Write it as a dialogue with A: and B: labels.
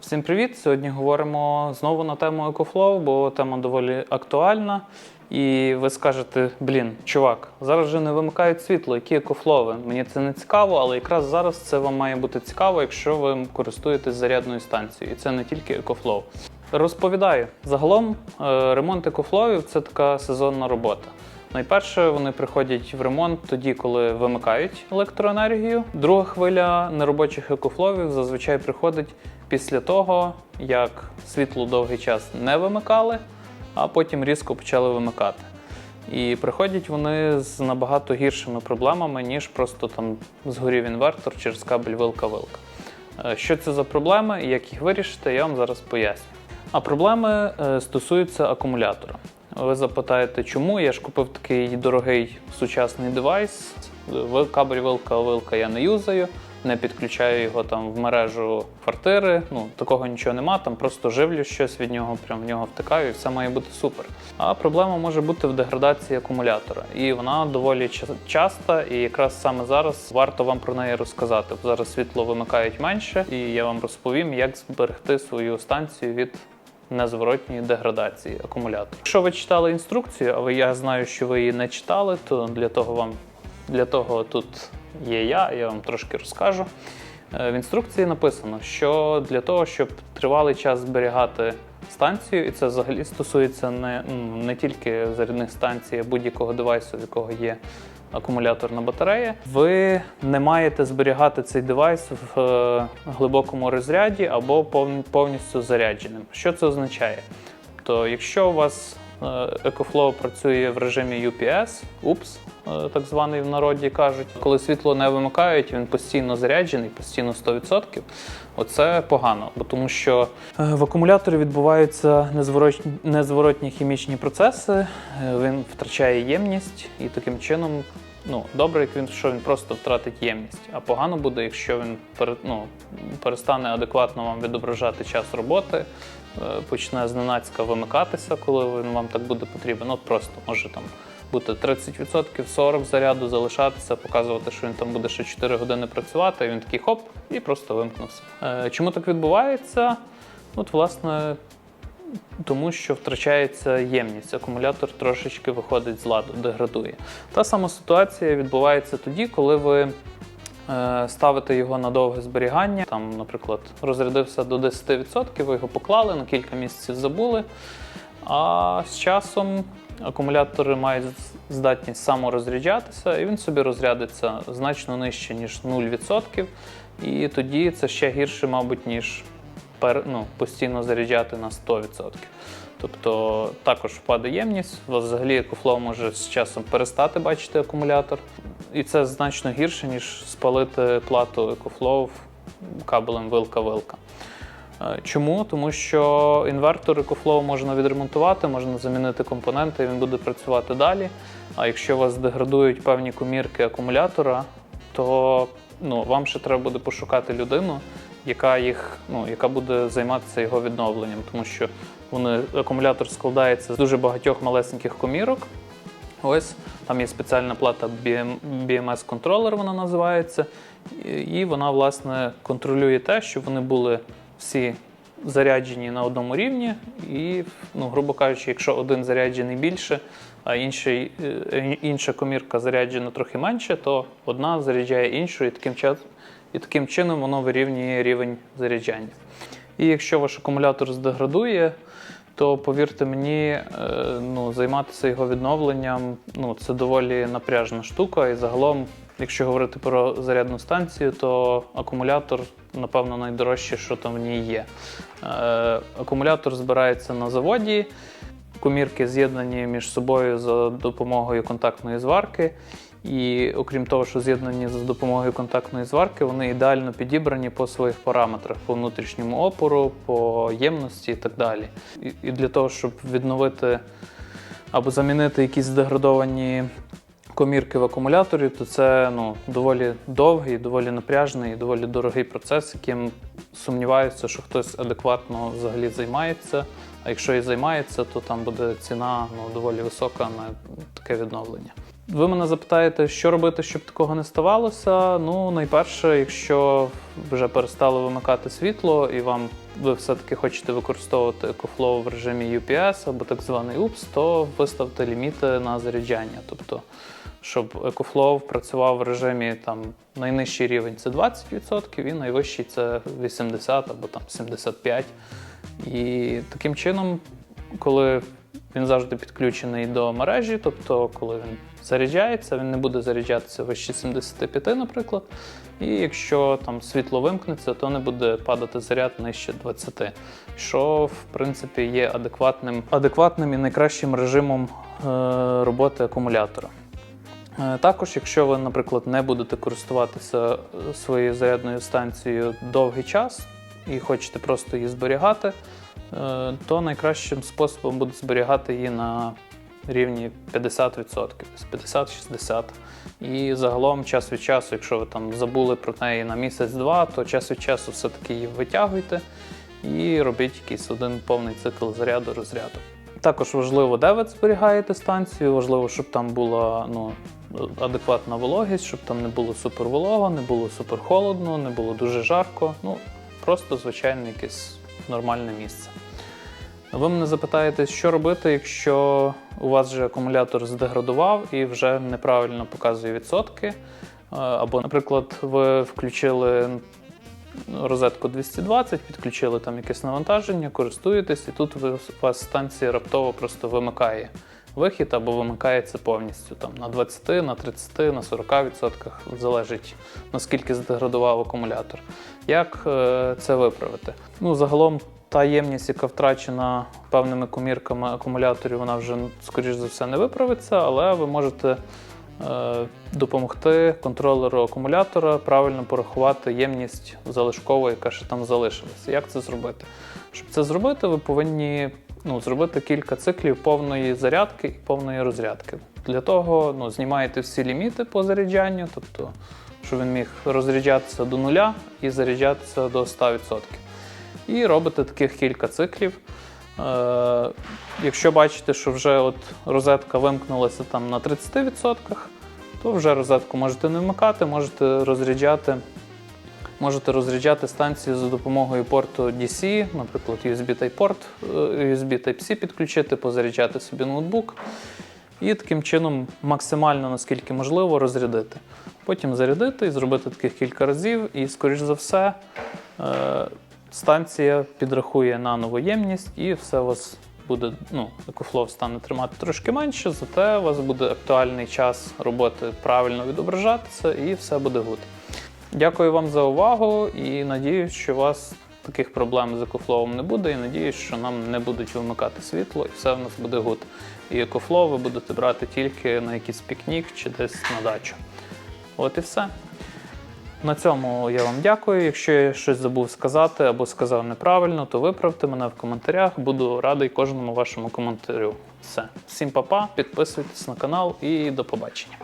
A: Всім привіт! Сьогодні говоримо знову на тему EcoFlow, бо тема доволі актуальна. І ви скажете: блін, чувак, зараз вже не вимикають світло, які екофлови. Мені це не цікаво, але якраз зараз це вам має бути цікаво, якщо ви користуєтесь зарядною станцією. І це не тільки екофлоу. Розповідаю, загалом е, ремонт екофловів це така сезонна робота. Найперше вони приходять в ремонт тоді, коли вимикають електроенергію. Друга хвиля неробочих екофловів зазвичай приходить після того, як світло довгий час не вимикали, а потім різко почали вимикати. І приходять вони з набагато гіршими проблемами, ніж просто там згорів інвертор через кабель вилка-вилка. Е, Що це за проблеми як їх вирішити, я вам зараз поясню. А проблеми е, стосуються акумулятора. Ви запитаєте, чому я ж купив такий дорогий сучасний девайс. В- Кабель вилка-вилка я не юзаю, не підключаю його там в мережу квартири. Ну такого нічого нема, там просто живлю щось від нього, прям в нього втикаю, і все має бути супер. А проблема може бути в деградації акумулятора, і вона доволі ча- часта, і якраз саме зараз варто вам про неї розказати. Зараз світло вимикають менше, і я вам розповім, як зберегти свою станцію від незворотньої деградації акумулятора. Якщо ви читали інструкцію, а я знаю, що ви її не читали, то для того вам для того тут є я, я вам трошки розкажу. Е, В інструкції написано, що для того, щоб тривалий час зберігати станцію, і це взагалі стосується не, ну, не тільки зарядних станцій, а будь-якого девайсу, в якого є акумуляторна батарея, ви не маєте зберігати цей девайс в е, глибокому розряді або повністю зарядженим. Що це означає? Тобто, якщо у вас е, EcoFlow працює в режимі UPS, UPS, е, так званий в народі кажуть, коли світло не вимикають, він постійно заряджений, постійно 100%, оце погано, бо тому що е, в акумуляторі відбуваються незворотні, незворотні хімічні процеси, е, він втрачає ємність і таким чином. Ну, добре, як він що він просто втратить ємність, а погано буде, якщо він ну, перестане адекватно вам відображати час роботи, е, почне зненацька вимикатися, коли він вам так буде потрібен. От просто може там бути 30%, 40% заряду залишатися, показувати, що він там буде ще 4 години працювати, і він такий хоп, і просто вимкнувся. Е, Чому так відбувається? От, власне, тому що втрачається ємність, акумулятор трошечки виходить з ладу, деградує. Та сама ситуація відбувається тоді, коли ви е, ставите його на довге зберігання. Там, наприклад, розрядився до 10%, ви його поклали, на кілька місяців забули. А з часом акумулятори мають здатність саморозряджатися, і він собі розрядиться значно нижче, ніж 0%. І тоді це ще гірше, мабуть, ніж пер, ну, постійно заряджати на 100%. Тобто також впаде ємність, у вас взагалі екофлоу може з часом перестати бачити акумулятор. І це значно гірше, ніж спалити плату екофлоу кабелем вилка-вилка. Е, Чому? Тому що інвертор EcoFlow можна відремонтувати, можна замінити компоненти, він буде працювати далі. А якщо вас деградують певні комірки акумулятора, то ну, вам ще треба буде пошукати людину, яка їх, ну, яка буде займатися його відновленням, тому що вони, акумулятор складається з дуже багатьох малесеньких комірок. Ось там є спеціальна плата BMS-контролер, вона називається, і- вона власне контролює те, щоб вони були всі заряджені на одному рівні. І, ну, грубо кажучи, якщо один заряджений більше, а інший, е, інша комірка заряджена трохи менше, то одна заряджає іншу, і таким, ча- і таким чином воно вирівнює рівень заряджання. І якщо ваш акумулятор здеградує, то повірте мені, е, ну, займатися його відновленням ну, це доволі напряжна штука. І загалом, якщо говорити про зарядну станцію, то акумулятор, напевно, найдорожче, що там в ній є. Е, акумулятор збирається на заводі. Комірки з'єднані між собою за допомогою контактної зварки. І окрім того, що з'єднані за допомогою контактної зварки, вони ідеально підібрані по своїх параметрах, по внутрішньому опору, по ємності і так далі. І, для того, щоб відновити або замінити якісь здеградовані комірки в акумуляторі, то це ну, доволі довгий, доволі напряжний доволі дорогий процес, яким сумніваюся, що хтось адекватно взагалі займається. А якщо і займається, то там буде ціна ну, доволі висока на таке відновлення. Ви мене запитаєте, що робити, щоб такого не ставалося. Ну, найперше, якщо вже перестали вимикати світло, і вам ви все-таки хочете використовувати EcoFlow в режимі UPS або так званий UPS, то виставте ліміти на заряджання. Тобто, щоб EcoFlow працював в режимі там найнижчий рівень це 20%, і найвищий це 80 або там 75%. І таким чином, коли він завжди підключений до мережі, тобто, коли він заряджається, він не буде заряджатися вище 75, наприклад. І якщо там світло вимкнеться, то не буде падати заряд нижче 20, що в принципі є адекватним, адекватним і найкращим режимом е, роботи акумулятора. Е, Також, якщо ви, наприклад, не будете користуватися е, своєю зарядною станцією довгий час і хочете просто її зберігати, то найкращим способом буде зберігати її на рівні 50%, тобто 50-60%. І загалом час від часу, якщо ви там забули про неї на місяць-два, то час від часу все-таки її витягуйте і робіть якийсь один повний цикл заряду розряду. Також важливо, де ви зберігаєте станцію, важливо, щоб там була ну, адекватна вологість, щоб там не було суперволого, не було суперхолодно, не було дуже жарко. Ну, просто звичайне якесь нормальне місце. Ви мене запитаєте, що робити, якщо у вас вже акумулятор здеградував і вже неправильно показує відсотки. Е, Або, наприклад, ви включили розетку 220, підключили там якесь навантаження, користуєтесь, і тут у вас станція раптово просто вимикає вихід або вимикається повністю там, на 20, на 30, на 40%, залежить наскільки здеградував акумулятор. Як е, це виправити? Ну, загалом та ємність, яка втрачена певними комірками акумуляторів, вона вже, скоріш за все, не виправиться, але ви можете е, допомогти контролеру акумулятора правильно порахувати ємність залишкову, яка ще там залишилася. Як це зробити? Щоб це зробити, ви повинні ну, зробити кілька циклів повної зарядки і повної розрядки. Для того ну, знімаєте всі ліміти по заряджанню, тобто, щоб він міг розряджатися до нуля і заряджатися до 100%. І робите таких кілька циклів. Е, якщо бачите, що вже от розетка вимкнулася там на 30%, то вже розетку можете не вмикати, можете розряджати, можете розряджати станцію за допомогою порту DC, наприклад, USB Type-порт, е, USB Type-C підключити, позаряджати собі ноутбук. І таким чином максимально наскільки можливо розрядити. Потім зарядити і зробити таких кілька разів, і, скоріш за все, е, станція підрахує наново ємність, і все у вас буде, ну, EcoFlow стане тримати трошки менше, зате у вас буде актуальний час роботи правильно відображатися, і все буде гуд. Дякую вам за увагу і надіюсь, що у вас таких проблем з EcoFlow не буде. І надіюсь, що нам не будуть вимикати світло, і все в нас буде гуд. І EcoFlow ви будете брати тільки на якийсь пікнік чи десь на дачу. От і все. На цьому я вам дякую. Якщо я щось забув сказати або сказав неправильно, то виправте мене в коментарях. Буду радий кожному вашому коментарю. Все. Всім па-па, підписуйтесь на канал і до побачення.